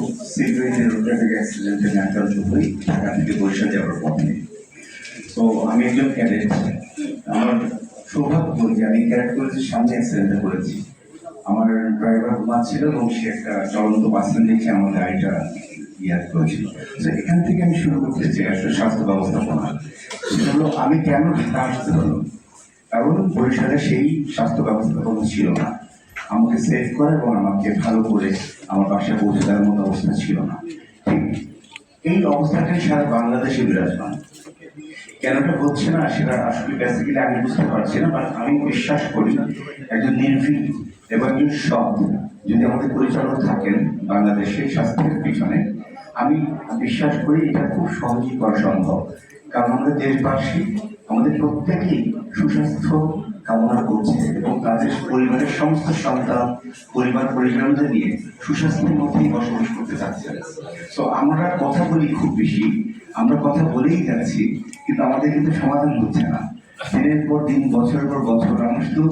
খুব থেকে তো আমি একজন আমার সৌভাগ্য যে আমি সামনে করেছি আমার ড্রাইভার ঘুমাচ্ছিল এবং সে একটা চলন্ত বাসের নিচে আমার গাড়িটা ইয়ার করেছিল। তো এখান থেকে আমি শুরু করতে চাই স্বাস্থ্য ব্যবস্থাপনা। সেটা হলো, আমি কেন ঢাকা আসতে হলো কারণ বরিশালে সেই স্বাস্থ্য ব্যবস্থাপনা ছিল না। আমাকে সেভ করে এবং আমাকে ভালো করে আমার বাসায় পৌঁছে দেওয়ার মতো অবস্থা ছিল না। এই অবস্থাটাই সারা বাংলাদেশে বিরাজমান। কেনটা হচ্ছে না, সেটা আসলে বেসিক্যালি আমি বুঝতে পারছি না বাট আমি বিশ্বাস করি না একজন নির্ভীক এবং একজন সৎ যদি আমাদের পরিচালক থাকেন বাংলাদেশের স্বাস্থ্যের পিছনে, আমি বিশ্বাস করি এটা খুব সহজেই করা সম্ভব। কারণ আমাদের দেশবাসী, আমাদের প্রত্যেকেই সুস্বাস্থ্য কামনা করছে এবং তাদের পরিবারের সমস্ত সন্তান, পরিবার, পরিজনদের নিয়ে সুস্বাস্থ্যের মধ্যেই বসবাস করতে চাচ্ছে তো আমরা কথা বলি খুব বেশি, আমরা কথা বলেই যাচ্ছি, কিন্তু আমাদের কিন্তু সমাধান হচ্ছে না। দিনের পর দিন, বছরের পর বছর, আমরা শুধু